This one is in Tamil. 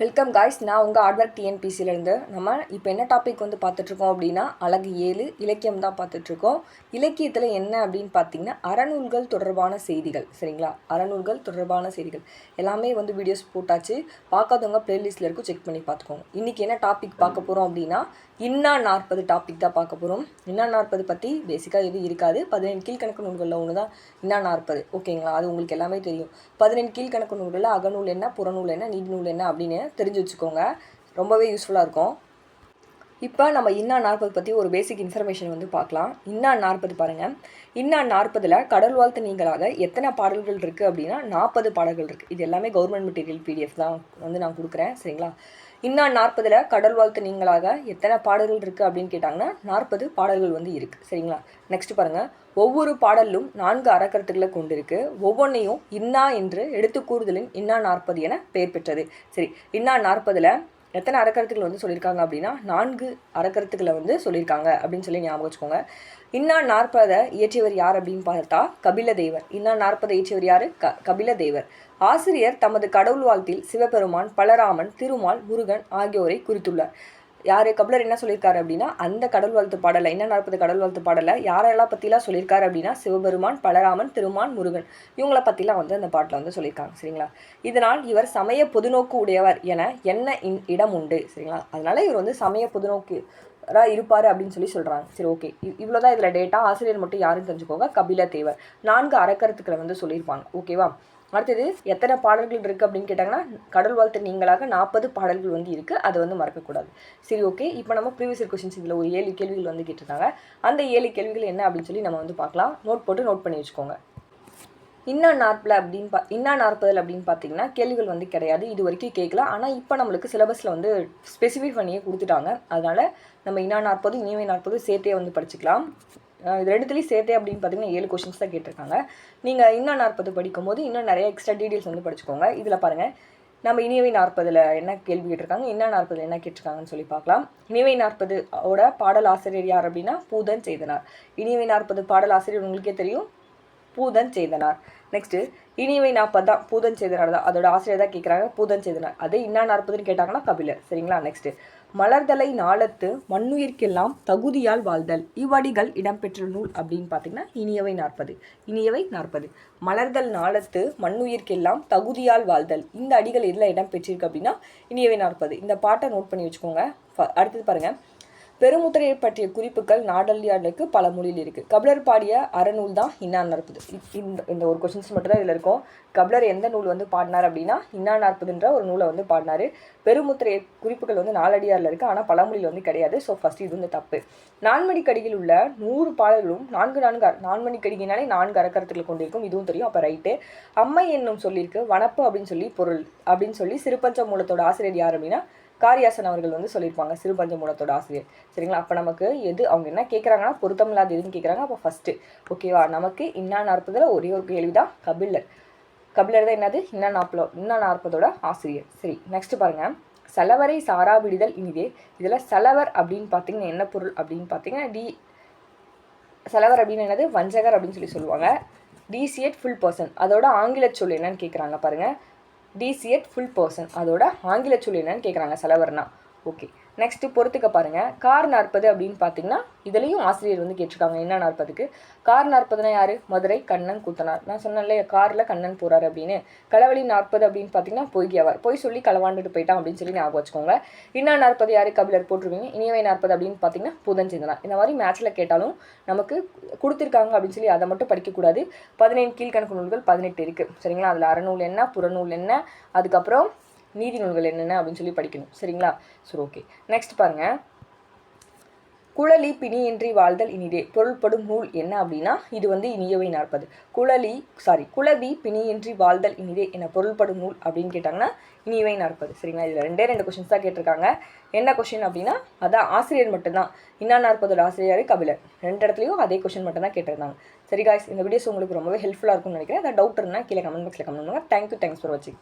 வெல்கம் காய்ஸ் நான் உங்கள் ஆர்ட்வர்க் டிஎன்பிசிலேருந்து நம்ம இப்போ என்ன டாபிக் வந்து பார்த்துட்ருக்கோம் அப்படின்னா அழகு ஏழு இலக்கியம் தான் பார்த்துட்ருக்கோம் இலக்கியத்தில் என்ன அப்படின்னு பார்த்தீங்கன்னா அறநூல்கள் தொடர்பான செய்திகள் சரிங்களா? அறநூல்கள் தொடர்பான செய்திகள். எல்லாமே வந்து வீடியோஸ் போட்டாச்சு. பார்க்காதவங்க ப்ளேலிஸ்ட்டில் இருக்கும் செக் பண்ணி பார்த்துக்கோங்க. இன்றைக்கி என்ன டாபிக் பார்க்க போகிறோம் அப்படின்னா இன்னா நாற்பது டாபிக் தான் பார்க்க போகிறோம் இன்னா நாற்பது பற்றி பேசிக்காக எதுவும் இருக்காது. பதினெண்டு கீழ்கணக்கு நூல்களில் ஒன்று தான் இன்னா நாற்பது. ஓகேங்களா? அது உங்களுக்கு எல்லாமே தெரியும். பதினெண்டு கீழ்கணக்கு நூல்களில் அகநூல் என்ன புறநூல் என்ன நீதிநூல் என்ன அப்படின்னு தெரிஞ்சு வச்சுக்கோங்க. ரொம்பவே யூஸ்ஃபுல்லாக இருக்கும். இப்போ நம்ம இன்னா நாற்பது பற்றி ஒரு பேசிக் இன்ஃபர்மேஷன் வந்து பார்க்கலாம். இன்னா நாற்பது பாருங்கள் இன்னா நாற்பதில் கடல் வாழ்த்து நீங்களாக எத்தனை பாடல்கள் இருக்குது அப்படின்னா நாற்பது பாடல்கள் இருக்குது இது எல்லாமே கவர்மெண்ட் மெட்டீரியல் பிடிஎஃப் தான் வந்து நான் கொடுக்குறேன். சரிங்களா? இன்னா நாற்பதில் கடல் வாழ்த்து நீங்களாக எத்தனை பாடல்கள் இருக்குது அப்படின்னு கேட்டாங்கன்னா நாற்பது பாடல்கள் வந்து இருக்குது சரிங்களா? நெக்ஸ்ட் பாருங்கள் ஒவ்வொரு பாடலும் நான்கு அறக்கருத்துக்களை கொண்டிருக்கு. ஒவ்வொன்றையும் இன்னா என்று எடுத்து கூறுதலின் இன்னா நாற்பது என பெயர் பெற்றது. சரி இன்னா நாற்பதில் எத்தனை அறக்கருத்துக்கள் வந்து சொல்லியிருக்காங்க அப்படின்னா நான்கு அறக்கருத்துக்களை வந்து சொல்லியிருக்காங்க அப்படின்னு சொல்லி ஞாபகம் வச்சுக்கோங்க. இன்னா நாற்பதை இயற்றியவர் யார் அப்படின்னு பார்த்தா கபில தேவர் இன்னா நாற்பதை இயற்றியவர் யார்? க கபில தேவர் ஆசிரியர் தமது கடவுள் வாழ்த்தில் சிவபெருமான் பலராமன் திருமால் முருகன் ஆகியோரை குறித்துள்ளார். யார் கபிலர் என்ன சொல்லியிருக்காரு அப்படின்னா அந்த கடல் வாழ்த்து பாடலை என்ன நாற்பது கடல் வாழ்த்து பாடலை யாரெல்லாம் பற்றிலாம் சொல்லியிருக்காரு அப்படின்னா சிவபெருமான் பலராமன் திருமான் முருகன் இவங்கள பற்றிலாம் வந்து அந்த பாட்டில் வந்து சொல்லியிருக்காங்க சரிங்களா? இதனால் இவர் சமய பொதுநோக்கு உடையவர் என என்ன இன் இடம் உண்டு சரிங்களா? அதனால் இவர் வந்து சமய பொதுநோக்கு இருப்பார் அப்படின்னு சொல்லி சொல்கிறாங்க சரி ஓகே. இவ்வளோ தான் இதில் டேட்டா ஆசிரியர் மட்டும் யாருன்னு தெரிஞ்சுக்கோங்க. கபில தேவர் நான்கு அறக்கருத்துக்களை வந்து சொல்லியிருப்பாங்க. ஓகேவா? அடுத்தது எத்தனை பாடல்கள் இருக்குது அப்படின்னு கேட்டாங்கன்னா கடல் வாழ்த்து நீங்களாக நாற்பது பாடல்கள் வந்து இருக்குது அதை வந்து மறக்கக்கூடாது. சரி ஓகே. இப்போ நம்ம ப்ரீவியஸ் கொஷின்ஸ் இதில் ஒரு ஏழு கேள்விகள் வந்து கேட்டிருக்காங்க. அந்த ஏழு கேள்விகள் என்ன அப்படின்னு சொல்லி நம்ம வந்து பார்க்கலாம். நோட் போட்டு நோட் பண்ணி வச்சுக்கோங்க. இன்னா நாற்பதில் அப்படின்னு பா இன்னா நாற்பதில் அப்படின்னு பார்த்தீங்கன்னா கேள்விகள் வந்து கிடையாது. இது வரைக்கும் கேட்கலாம் ஆனால் இப்போ நம்மளுக்கு சிலபஸில் வந்து ஸ்பெசிஃபை பண்ணியே கொடுத்துட்டாங்க. அதனால் நம்ம இன்னா நாற்பது இனிமே நாற்பது சேர்த்தே வந்து படிச்சுக்கலாம். இது ரெண்டுத்துலேயும் சேர்த்தே அப்படின்னு பார்த்தீங்கன்னா ஏழு கொஷின்ஸ் தான் கேட்டிருக்காங்க. நீங்கள் இன்னும் நாற்பது படிக்கும்போது இன்னும் நிறைய எக்ஸ்ட்ரா டீட்டெயில்ஸ் வந்து படிச்சுக்கோங்க. இதில் பாருங்கள் நம்ம இனிவை நாற்பதில் என்ன கேள்வி கேட்டிருக்காங்க? என்ன நாற்பதில் என்ன கேட்டிருக்காங்கன்னு சொல்லி பார்க்கலாம். இனிவை நாற்பது ஓட பாடல் ஆசிரியர் யார் அப்படின்னா? பூதன் செய்தனார் இனிவை நாற்பது பாடல் ஆசிரியர் உங்களுக்கே தெரியும். பூதன் செய்தனார் நெக்ஸ்ட்டு இனிவை நாற்பது தான் பூதன் செய்தனார் தான். அதோட ஆசிரியர் தான் கேட்குறாங்க பூதன் செய்தனார் அது இன்னா நாற்பதுன்னு கேட்டாங்கன்னா கபிலர். சரிங்களா? நெக்ஸ்ட்டு மலர்தலை நாளத்து மண்ணுயிர்க்கெல்லாம் தகுதியால் வாழ்தல். இவ்வடிகள் இடம்பெற்ற நூல் அப்படின்னு பார்த்தீங்கன்னா இனியவை நாற்பது. இனியவை நாற்பது. மலர்தல் நாளத்து மண்ணுயிர்க்கெல்லாம் தகுதியால் வாழ்தல். இந்த அடிகள் எதில் இடம்பெற்றிருக்கு அப்படின்னா இனியவை நாற்பது. இந்த பாட்டை நோட் பண்ணி வச்சுக்கோங்க. அடுத்தது பாருங்கள் பெருமுத்திரையை பற்றிய குறிப்புகள் நாடல்யாளுக்கு பல மொழியில் இருக்குது கபிலர் பாடிய அறநூல் தான் இன்னா நாற்பது. இந்த இந்த ஒரு கொஷின்ஸ் மட்டும் தான் இதில் இருக்கும். கபிலர் எந்த நூல் வந்து பாடினார் அப்படின்னா இன்னா நாற்பதுன்ற ஒரு நூலை வந்து பாடினார். பெருமுத்திரை குறிப்புகள் வந்து நாலடியாரில் இருக்குது ஆனால் பழமொழியில் வந்து கிடையாது. ஸோ ஃபஸ்ட் இது வந்து தப்பு. நான்மணிக்கடியில் உள்ள நூறு பாடல்களும் நான்கு நான்கு நான்மணிக்கடிகினாலே நான்கு அறக்கரத்துக்களை கொண்டிருக்கும். இதுவும் தெரியும். அப்போ ரைட்டு அம்மை என்னும் சொல்லியிருக்கு. வனப்பு அப்படின்னு சொல்லி பொருள் அப்படின்னு சொல்லி சிறுபஞ்ச மூலத்தோட ஆசிரியர் யார் அப்படின்னா காரியாசன் அவர்கள் வந்து சொல்லியிருப்பாங்க சிறுபஞ்ச மூலத்தோட ஆசிரியர். சரிங்களா? அப்போ நமக்கு எது அவங்க என்ன கேட்குறாங்கன்னா பொருத்தமில்லாத எதுன்னு கேட்குறாங்க அப்போ ஃபஸ்ட்டு ஓகேவா நமக்கு இன்னா நாற்பதில் ஒரே ஒரு கேள்வி தான் கபிலர். கபிலர் தான் என்னது? இன்னா நாற்பதோ இன்னா நாற்பதோட ஆசிரியர். சரி நெக்ஸ்ட் பாருங்கள் செலவரை சாரா விடுதல் இனிதே. இதில் செலவர் அப்படின்னு பார்த்தீங்கன்னா என்ன பொருள் அப்படின்னு பார்த்தீங்கன்னா டி செலவர் அப்படின்னு என்னது? வஞ்சகர் அப்படின்னு சொல்லி சொல்லுவாங்க. டிசிஎட் ஃபுல் பர்சன் அதோட ஆங்கில சொல் என்னன்னு கேட்குறாங்க பாருங்கள் டிசிஎட் ஃபுல் பர்சன் அதோட ஆங்கில சொல் என்னன்னு கேட்குறாங்க செலவர்னா. ஓகே நெக்ஸ்ட்டு பொறுத்துக்க பாருங்கள் கார் நாற்பது அப்படின்னு பார்த்தீங்கன்னா இதுலேயும் ஆசிரியர் வந்து கேட்டிருக்காங்க. என்ன நாற்பதுக்கு? கார் நாற்பதுனா யார்? மதுரை கண்ணன் கூத்தனார். நான் சொன்னேன்ல காரில் கண்ணன் போகிறார் அப்படின்னு. களவழி நாற்பது அப்படின்னு பார்த்தீங்கன்னா பொய்கியவர். பொய் சொல்லி களவாண்டுட்டு போயிட்டான் அப்படின்னு சொல்லி ஞாபகம் வச்சுக்கோங்க. இன்னா நாற்பது யார்? கபிலர் போட்டிருவீங்க இனியவை நாற்பது அப்படின்னு பார்த்தீங்கன்னா புதன் சிந்தனார் இந்த மாதிரி மேட்ச்சில் கேட்டாலும் நமக்கு கொடுத்துருக்காங்க அப்படின்னு சொல்லி அதை மட்டும் படிக்கக்கூடாது பதினேழு கீழ்கணக்கு நூல்கள் பதினெட்டு இருக்குது சரிங்களா? அதில் அறநூல் என்ன புறநூல் என்ன? அதுக்கப்புறம் நீதி நூல்கள் என்னென்ன அப்படின்னு சொல்லி படிக்கணும். சரிங்களா? சரி ஓகே நெக்ஸ்ட் பாருங்கள் குழலி பிணியின்றி வாழ்தல் இனிதே. பொருள்படும் நூல் என்ன அப்படின்னா இது வந்து இனியவை நாற்பது. குழலி சாரி குழவி பிணியின்றி வாழ்தல் இனிதே என பொருள்படும் நூல் அப்படின்னு கேட்டாங்கன்னா இனியவை நாற்பது. சரிங்களா? இதில் ரெண்டே ரெண்டு கொஷின்ஸ் தான் கேட்டிருக்காங்க. என்ன கொஷின் அப்படின்னா அதான் ஆசிரியர் மட்டும்தான். இன்னா நாற்பதோட ஆசிரியர் கபிலர். ரெண்டு இடத்துலையும் அதே கொஷின் மட்டும் தான் கேட்டிருந்தாங்க. சரி காய்ஸ் இந்த வீடியோஸ் உங்களுக்கு ரொம்பவே ஹெல்ப்ஃபுல்லாக இருக்கும்னு நினைக்கிறேன். அந்த டவுட் இருந்தால் கீழே கமெண்ட் பாக்ஸில் கமெண்ட் பண்ணுங்கள் தேங்க்யூ தேங்க்ஸ் ஃபார் வாட்சிங்